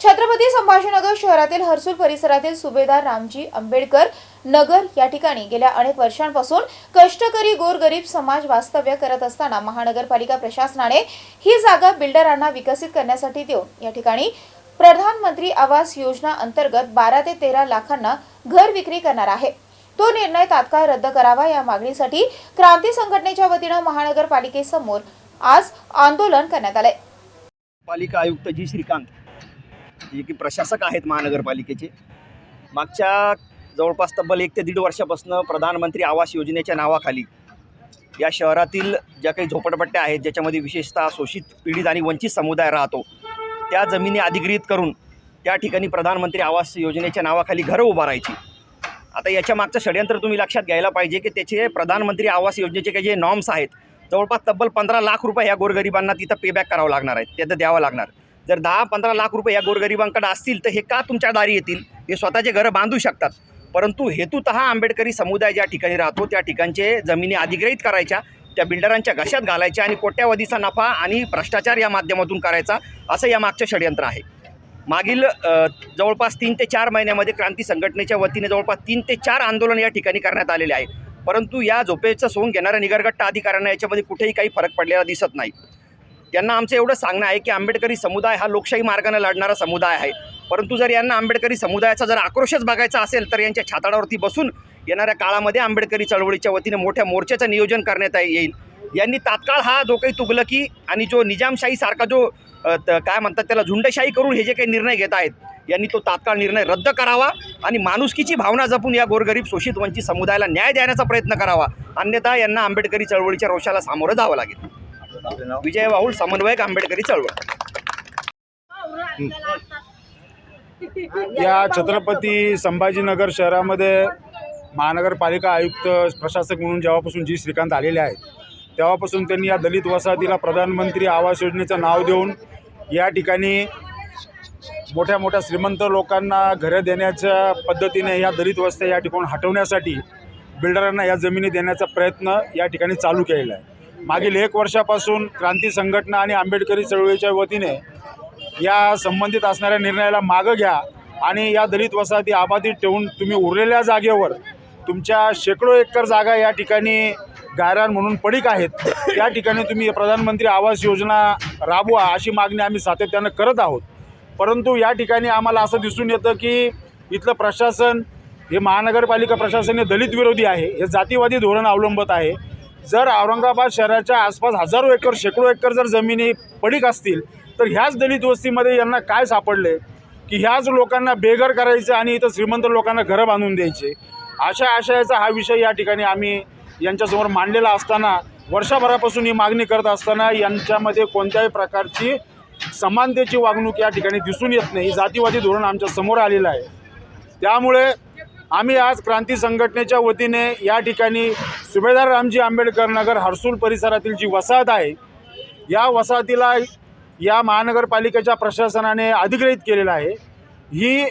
छत्रपती संभाजीनगर शहरातील हर्सूल परिसरातील सुभेदार रामजी आंबेडकर नगर या ठिकाणी गेल्या अनेक वर्षांपासून कष्टकरी गोरगरीब समाज वास्तव्य करत असताना महानगरपालिका प्रशासनाने ही जागा बिल्डरांना विकसित करण्यासाठी देऊन या ठिकाणी प्रधानमंत्री आवास योजना अंतर्गत बारा ते तेरा लाखांना घर विक्री करणार आहे. तो निर्णय तात्काळ रद्द करावा या मागणीसाठी क्रांती संघटनेच्या वतीनं महानगरपालिकेसमोर आज आंदोलन करण्यात आले पालिका आयुक्त जी श्रीकांत जे की प्रशासक आहेत महानगरपालिकेचे. मागच्या जवळपास तब्बल एक ते दीड वर्षापासून प्रधानमंत्री आवास योजनेच्या नावाखाली या शहरातील ज्या काही झोपडपट्ट्या आहेत ज्याच्यामध्ये विशेषतः शोषित पीडित आणि वंचित समुदाय राहतो त्या जमिनी अधिग्रहित करून त्या ठिकाणी प्रधानमंत्री आवास योजनेच्या नावाखाली घरं उभारायची. आता याच्या मागचं षडयंत्र तुम्ही लक्षात घ्यायला पाहिजे की त्याचे प्रधानमंत्री आवास योजनेचे काही जे नॉर्म्स आहेत जवळपास तब्बल पंधरा लाख रुपये या गोरगरिबांना तिथं पेबॅक करावं लागणार आहे त्याचं द्यावं लागणार. जर दहा पंधरा लाख रुपये या गोरगरिबांकडे असतील तर हे का तुमच्या दारी येतील? हे स्वतःचे घरं बांधू शकतात. परंतु हेतूतः आंबेडकरी समुदाय ज्या ठिकाणी राहतो त्या ठिकाणचे जमिनी अधिग्रहित करायच्या त्या बिल्डरांच्या घशात घालायच्या आणि कोट्यावधीचा नफा आणि भ्रष्टाचार या माध्यमातून करायचा असं या मागचं षडयंत्र आहे. मागील जवळपास तीन ते चार महिन्यामध्ये क्रांती संघटनेच्या वतीने जवळपास तीन ते चार आंदोलन या ठिकाणी करण्यात आलेले आहे. परंतु या झोपेचं सोंग घेणाऱ्या निगरगट्टा अधिकाऱ्यांना याच्यामध्ये कुठेही काही फरक पडलेला दिसत नाही. त्यांना आमचं एवढं सांगणं आहे की आंबेडकरी समुदाय हा लोकशाही मार्गाने लढणारा समुदाय आहे. परंतु जर यांना आंबेडकरी समुदायाचा जर आक्रोशच बघायचा असेल तर यांच्या छाताडावरती बसून येणाऱ्या काळामध्ये आंबेडकरी चळवळीच्या वतीने मोठ्या मोर्चाचं नियोजन करण्यात येईल. यांनी तात्काळ हा जो काही तुगलकी आणि जो निजामशाहीसारखा जो त- काय म्हणतात त्याला झुंडशाही करून हे जे काही निर्णय घेत आहेत यांनी तो तात्काळ निर्णय रद्द करावा आणि माणुसकीची भावना जपून या गोरगरीब शोषित वंचित समुदायाला न्याय देण्याचा प्रयत्न करावा. अन्यथा यांना आंबेडकरी चळवळीच्या रोषाला सामोरं जावं लागेल. विजय वाहुल समन्वयक आंबेडकरी चळवळ. या छत्रपती संभाजीनगर शहरामध्ये महानगरपालिका आयुक्त प्रशासक म्हणून जेव्हापासून जी श्रीकांत आलेले आहेत तेव्हापासून त्यांनी या दलित वसाहतीला प्रधानमंत्री आवास योजनेचं नाव देऊन या ठिकाणी मोठ्या मोठ्या श्रीमंत लोकांना घरं देण्याच्या पद्धतीने या दलित वस्त्या या ठिकाणी हटवण्यासाठी बिल्डरांना या जमिनी देण्याचा प्रयत्न या ठिकाणी चालू केलेला आहे. मागील एक वर्षापासून क्रांती संघटना आणि आंबेडकरी चळवळीच्या वतीने या संबंधित असणाऱ्या निर्णयाला मागं घ्या आणि या दलित वसाहती आबादीत ठेवून तुम्ही उरलेल्या जागेवर तुमच्या शेकडो एकर जागा या ठिकाणी गायरान म्हणून पडीक आहेत त्या ठिकाणी तुम्ही प्रधानमंत्री आवास योजना राबवा अशी मागणी आम्ही सातत्यानं करत आहोत. परंतु या ठिकाणी आम्हाला असं दिसून येतं की इथलं प्रशासन हे महानगरपालिका प्रशासन हे दलित विरोधी आहे हे जातीवादी धोरण अवलंबत आहे. जर औरंगाबाद शहराच्या आसपास हजारो एकर शेकडो एकर जर जमिनी पडीक असतील तर ह्याच दलित वस्तीमध्ये यांना काय सापडले? की ह्याच लोकांना बेघर करायचं आणि इथं श्रीमंत लोकांना घरं बांधून द्यायचे? अशा आशयाचा हा विषय या ठिकाणी आम्ही यांच्यासमोर मांडलेला असताना वर्षभरापासून ही मागणी करत असताना यांच्यामध्ये कोणत्याही प्रकारची समानतेची वागणूक या ठिकाणी दिसून येत नाही. जातीवादी धोरण आमच्यासमोर आलेलं आहे. त्यामुळे आम्ही आज क्रांती संघटनेच्या वतीने या ठिकाणी सुभेदार रामजी आंबेडकर नगर हर्सूल परिसरातील जी वसाहत आहे या वसाहतीला या महानगरपालिकेच्या प्रशासनाने अधिग्रहित केलेलं आहे. ही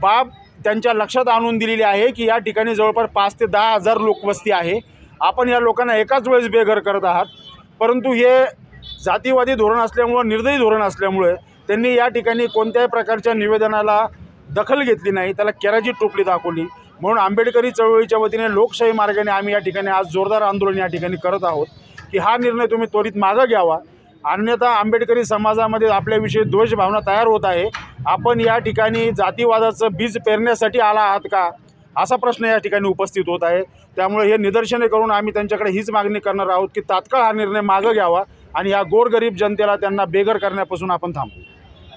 बाब त्यांच्या लक्षात आणून दिलेली आहे की या ठिकाणी जवळपास पाच ते दहा हजार लोकवस्ती आहे. आपण या लोकांना एकाच वेळेस बेघर करत आहात. परंतु हे जातीवादी धोरण असल्यामुळं निर्दयी धोरण असल्यामुळे त्यांनी या ठिकाणी कोणत्याही प्रकारच्या निवेदनाला दखल घेतली नाही. त्याला केराची टोपली दाखवली. म्हणून आंबेडकरी चळवळीच्या वतीने लोकशाही मार्गाने आम्ही या ठिकाणी आज जोरदार आंदोलन या ठिकाणी करत आहोत की हा निर्णय तुम्ही त्वरित मागं घ्यावा. अन्यथा आंबेडकरी समाजामध्ये आपल्याविषयी द्वेष भावना तयार होत आहे. आपण या ठिकाणी जातीवादाचं बीज पेरण्यासाठी आला आहात का? असा प्रश्न या ठिकाणी उपस्थित होत आहे. त्यामुळे हे निदर्शने करून आम्ही त्यांच्याकडे हीच मागणी करणार आहोत की तात्काळ हा निर्णय मागं घ्यावा आणि या गोरगरीब जनतेला त्यांना बेघर करण्यापासून आपण थांबू.